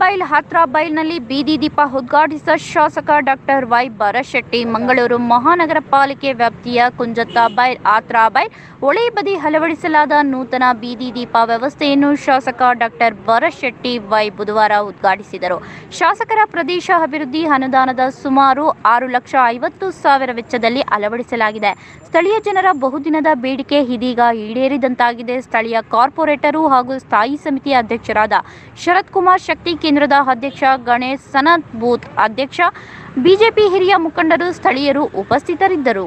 ಬೈಲ್ ಹತ್ರ ಬೈಲ್ನಲ್ಲಿ ಬೀದಿ ದೀಪ ಉದ್ಘಾಟಿಸಿದ ಶಾಸಕ ಡಾಕ್ಟರ್ ವೈ ಭರಶೆಟ್ಟಿ. ಮಂಗಳೂರು ಮಹಾನಗರ ಪಾಲಿಕೆ ವ್ಯಾಪ್ತಿಯ ಕುಂಜತ್ತ ಬೈಲ್ ಆತ್ರ ಬೈಲ್ ಹೊಳೆ ಬದಿ ಅಳವಡಿಸಲಾದ ನೂತನ ಬೀದಿ ದೀಪ ವ್ಯವಸ್ಥೆಯನ್ನು ಶಾಸಕ ಡಾಕ್ಟರ್ ಭರಶೆಟ್ಟಿ ವೈ ಬುಧವಾರ ಉದ್ಘಾಟಿಸಿದರು. ಶಾಸಕರ ಪ್ರದೇಶ ಅಭಿವೃದ್ಧಿ ಅನುದಾನದ ಸುಮಾರು ಆರು ಲಕ್ಷ ಐವತ್ತು ಸಾವಿರ ವೆಚ್ಚದಲ್ಲಿ ಅಳವಡಿಸಲಾಗಿದೆ. ಸ್ಥಳೀಯ ಜನರ ಬಹುದಿನದ ಬೇಡಿಕೆ ಇದೀಗ ಈಡೇರಿದಂತಾಗಿದೆ. ಸ್ಥಳೀಯ ಕಾರ್ಪೊರೇಟರು ಹಾಗೂ ಸ್ಥಾಯಿ ಸಮಿತಿ ಅಧ್ಯಕ್ಷರಾದ ಶರತ್ ಕುಮಾರ್ ಶಕ್ತಿ ಕೇಂದ್ರದ ಅಧ್ಯಕ್ಷ ಗಣೇಶ್ ಸನತ್ ಬೂತ್ ಅಧ್ಯಕ್ಷ ಬಿಜೆಪಿ ಹಿರಿಯ ಮುಖಂಡರು ಸ್ಥಳೀಯರು ಉಪಸ್ಥಿತರಿದ್ದರು.